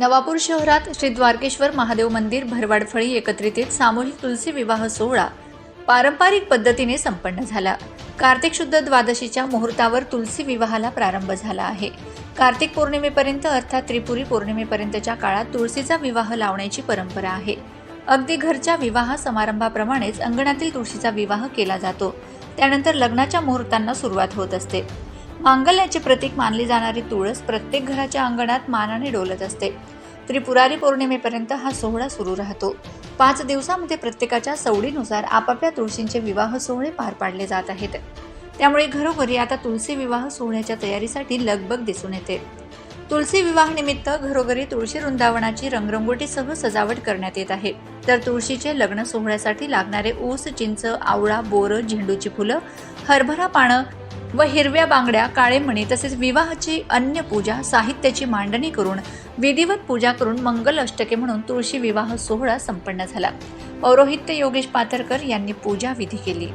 नवापूर शहरात श्री द्वारकेश्वर महादेव मंदिर भरवाडफळी एकत्रित सामूहिक तुलसी विवाह सोहळा पारंपरिक पद्धतीने संपन्न झाला. कार्तिक शुद्ध द्वादशीच्या मुहूर्तावर तुलसी विवाहाला प्रारंभ झाला आहे. कार्तिक पौर्णिमेपर्यंत अर्थात त्रिपुरी पौर्णिमेपर्यंतच्या काळात तुळशीचा विवाह लावण्याची परंपरा आहे. अगदी घरच्या विवाह समारंभाप्रमाणेच अंगणातील तुळशीचा विवाह केला जातो. त्यानंतर लग्नाच्या मुहूर्तांना सुरुवात होत असते. मांगल्याचे प्रतीक मानली जाणारी तुळस प्रत्येक घराच्या अंगणात मानाने डोलत असते. त्रिपुरारी पौर्णिमेपर्यंत हा सोहळा सुरू राहतो. पाच दिवसामध्ये प्रत्येकाच्या सवडीनुसार आपापल्या तुळशींचे विवाह सोहळे पार पाडले जात आहेत. त्यामुळे घरोघरी आता तुळसी विवाह सोहळ्याच्या तयारीसाठी लगबग दिसून येते. तुळशी विवाह निमित्त घरोघरी तुळशी वृंदावनाची रंगरंगोटीसह सजावट करण्यात येत आहे. तर तुळशीचे लग्न सोहळ्यासाठी लागणारे ऊस चिंच आवळा बोरं झेंडूची फुलं हरभरा पानं व हिरव्या बांगड्या काळेमणी तसेच विवाहाची अन्य पूजा साहित्याची मांडणी करून विधिवत पूजा करून मंगल अष्टके म्हणून तुळशी विवाह सोहळा संपन्न झाला. पौरोहित्य योगेश पाथरकर यांनी पूजा विधी केली.